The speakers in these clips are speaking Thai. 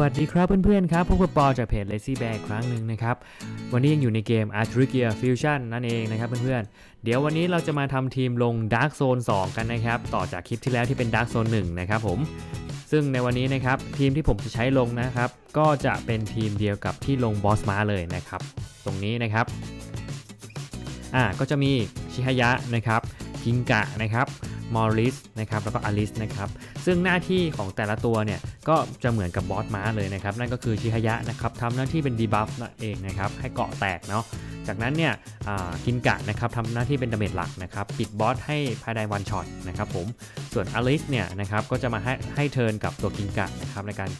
วัสดีครับเพื่อนๆครับพบกับปอจากเพจ Lazy Bear อีกครั้งหนึ่งนะครับ วันนี้ยังอยู่ในเกม a r t r i g i a Fusion นั่นเองนะครับเพื่อนๆ เดี๋ยววันนี้เราจะมาทำทีมลง Dark Zone 2 กันนะครับ ต่อจากคลิปที่แล้วที่เป็น Dark Zone 1 นะครับผม ซึ่งในวันนี้นะครับ ทีมที่ผมจะใช้ลงนะครับ ก็จะเป็นทีมเดียวกับที่ลงบอสมาเลยนะครับ ตรงนี้นะครับ อ่าก็จะมีชิฮายะนะครับกิงกะนะครับมอริสนะครับแล้วก็อลิสนะครับซึ่งหน้าที่ของแต่ละตัวเนี่ย ก็จะเหมือนกับบอสม้าเลยนะครับ นั่นก็คือชิฮายะนะครับทำหน้าที่เป็นดีบัฟนั่นเองนะครับให้เกาะแตกเนาะจากนั้นเนี่ยกินกะนะครับทำหน้าที่เป็นดาเมจหลักนะครับปิดบอสให้ภายในวันช็อตนะครับผมส่วนอลิสเนี่ยนะครับก็จะมาให้ให้เทิร์นกับตัวกินกะนะครับในการ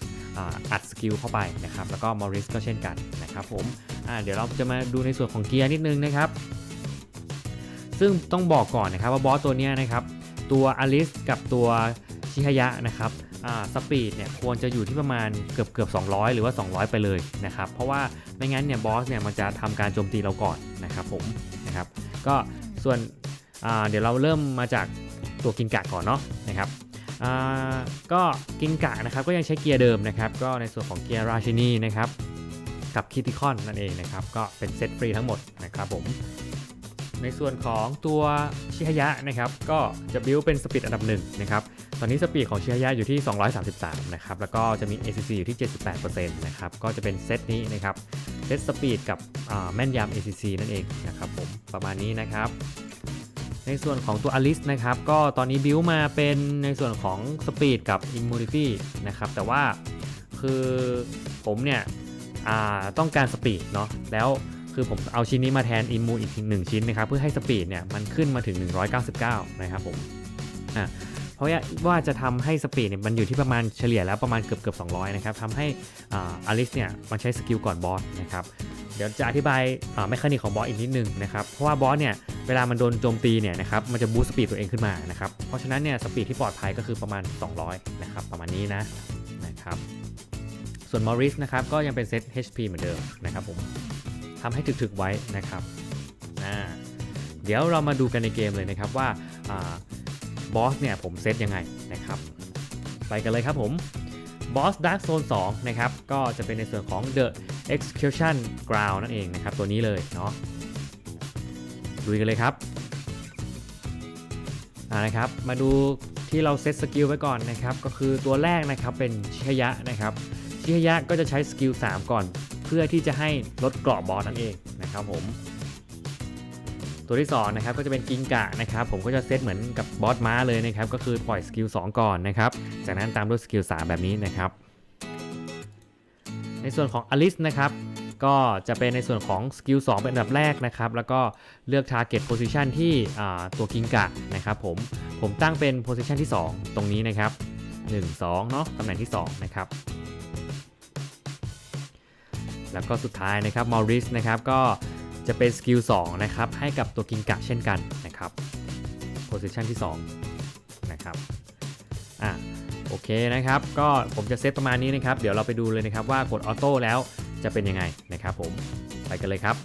อัดสกิลเข้าไปนะครับแล้วก็มอริสก็เช่นกันนะครับผมเดี๋ยวเราจะมาดูในส่วนของเกียร์นิดนึงนะครับ ซึ่งต้องบอกก่อนนะครับว่าบอสตัวนี้นะครับตัวอลิสกับตัวชิฮายะนะครับ สปีดเนี่ยควรจะอยู่ที่ประมาณเกือบเกือบ200 หรือว่า 200 ไปเลยนะครับ เพราะว่าไม่งั้นเนี่ยบอสเนี่ยมันจะทำการโจมตีเราก่อนนะครับผมนะครับ ก็ส่วนอ่าเดี๋ยวเราเริ่มมาจากตัวกินกะก่อนเนาะนะครับอ่าก็กินกะนะครับก็ยังใช้เกียร์เดิมนะครับ ก็ในส่วนของเกียร์ราชินีนะครับกับคิติคอนนั่นเองนะครับ ก็เป็นเซตฟรีทั้งหมดนะครับผมในส่วนของตัวชิฮยะนะครับ ก็จะบิวเป็นสปีดอันดับหนึ่งนะครับ ตอนนี้สปีดของเชิฮายะอยู่ที่ 233 นะครับ แล้วก็จะมี ACC อยู่ที่ 78%นะครับ ก็จะเป็นเซตนี้นะครับ เซตสปีดกับแม่นยำ ACC นั่นเองนะครับผม ประมาณนี้นะครับ ในส่วนของตัวอลิสนะครับ ก็ตอนนี้บิวมาเป็นในส่วนของสปีดกับ Immunity นะครับ แต่ว่าคือผมเนี่ยต้องการสปีดเนาะ แล้วคือผมเอาชิ้นนี้มาแทนอิมมูอีกหนึ่งชิ้นนะครับ เพื่อให้สปีดเนี่ยมันขึ้นมาถึง 199 นะครับผม อะ เพราะว่าจะทำให้สปีดเนี่ยมันอยู่ที่ประมาณเฉลี่ยแล้วประมาณเกือบเกือบ200 นะครับทำให้อลิสเนี่ยมันใช้สกิลก่อนบอสนะครับเดี๋ยวจะอธิบายอ่าแมคานิกของบอสอีกนิดนึงนะครับ เพราะว่าบอสเนี่ยเวลามันโดนโจมตีเนี่ยนะครับมันจะบูสต์สปีดตัวเองขึ้นมานะครับ เพราะฉะนั้นเนี่ยสปีดที่ปลอดภัยก็คือประมาณ 200 นะครับ ประมาณนี้นะนะครับ ส่วนมอริสนะครับก็ยังเป็นเซต HP เหมือนเดิมนะครับผมทำให้ถึกๆไว้นะครับ เดี๋ยวเรามาดูกันในเกมเลยนะครับว่า บอสเนี่ยผมเซตยังไงนะครับ ไปกันเลยครับผมบอส Dark Zone 2นะครับ ก็จะเป็นในส่วนของ The Execution Ground นั่นเองนะครับ ตัวนี้เลยเนาะดูกันเลยครับอ่านะครับ มาดูที่เราเซตสกิลไว้ก่อนนะครับ ก็คือตัวแรกนะครับเป็นชิฮยะนะครับชิฮยะก็จะใช้สกิล3ก่อน เพื่อที่จะให้ลดเกราะบอสนั่นเองนะครับผม ตัวที่2นะครับก็จะเป็นกิงกะนะครับผมก็จะเซตเหมือนกับบอสม้าเลยนะครับก็คือปล่อยสกิล2ก่อนนะครับจากนั้นตามด้วยสกิล3แบบนี้นะครับในส่วนของอลิสนะครับก็จะเป็นในส่วนของสกิล2เป็นอันดับแรกนะครับแล้วก็เลือก Target Position ที่ตัวกิงกะนะครับผมผมตั้งเป็น Position ที่ 2 ตรงนี้นะครับ 1 2เนาะตำแหน่งที่ 2 นะครับ แล้วก็สุดท้ายนะครับมอริสนะครับก็ จะเป็นสกิล2นะครับให้กับตัวกิงกะเช่นกันนะครับโพสิชันที่2นะครับอะโอเคนะครับก็ผมจะเซตประมาณนี้นะครับ เดี๋ยวเราไปดูเลยนะครับว่ากดออโต้แล้วจะเป็นยังไงนะครับผมไปกันเลยครับ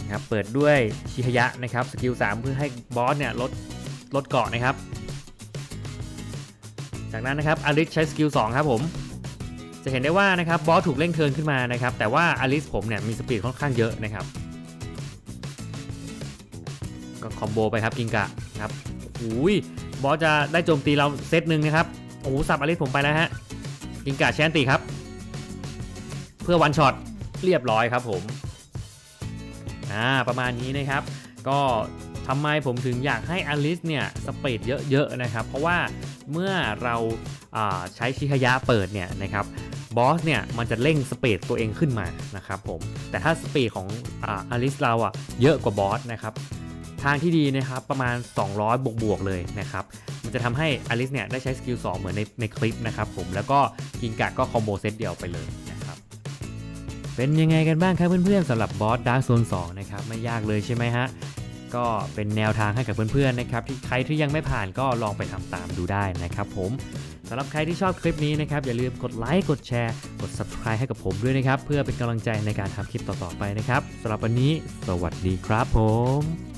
นะครับเปิดด้วยชิฮยะนะครับสกิล3เพื่อให้บอสเนี่ยลดลดเกาะนะครับ จากนั้นนะครับอลิสใช้สกิล2ครับผม จะเห็นได้ว่านะครับบอสถูกเร่งเทิร์นขึ้นมานะครับ แต่ว่าอลิสผมเนี่ยมีสปีดค่อนข้างเยอะนะครับ ก็คอมโบไปครับกิงกะครับอุ้ยบอสจะได้โจมตีเราเซตหนึ่งนะครับโอ้โหสับอลิสผมไปแล้วฮะกิงกะแชนตีครับ เพื่อวันช็อตเรียบร้อยครับผมอ่าประมาณนี้นะครับ ก็ทำไมผมถึงอยากให้อลิสเนี่ยสปีดเยอะๆนะครับ เพราะว่า เมื่อเราใช้ชิฮายะเปิดเนี่ยนะครับบอสเนี่ยมันจะเร่งสเปดตัวเองขึ้นมานะครับผมแต่ถ้าสเปดของอลิสเราอะเยอะกว่าบอสนะครับทางที่ดีนะครับประมาณ 200 บวกบวกเลยนะครับมันจะทำให้อลิสเนี่ยได้ใช้สกิล2เหมือนในในคลิปนะครับผมแล้วก็กิงกะก็คอมโบเซตเดียวไปเลยนะครับเป็นยังไงกันบ้างครับเพื่อนๆสำหรับบอสดาร์กโซน2นะครับไม่ยากเลยใช่ไหมฮะ ก็เป็นแนวทางให้กับเพื่อนๆนะครับที่ใครที่ยังไม่ผ่านก็ลองไปทำตามดูได้นะครับผมสำหรับใครที่ชอบคลิปนี้นะครับอย่าลืมกดไลค์กดแชร์กด subscribe ให้กับผมด้วยนะครับ เพื่อเป็นกำลังใจในการทำคลิปต่อๆไปนะครับสำหรับวันนี้ สวัสดีครับผม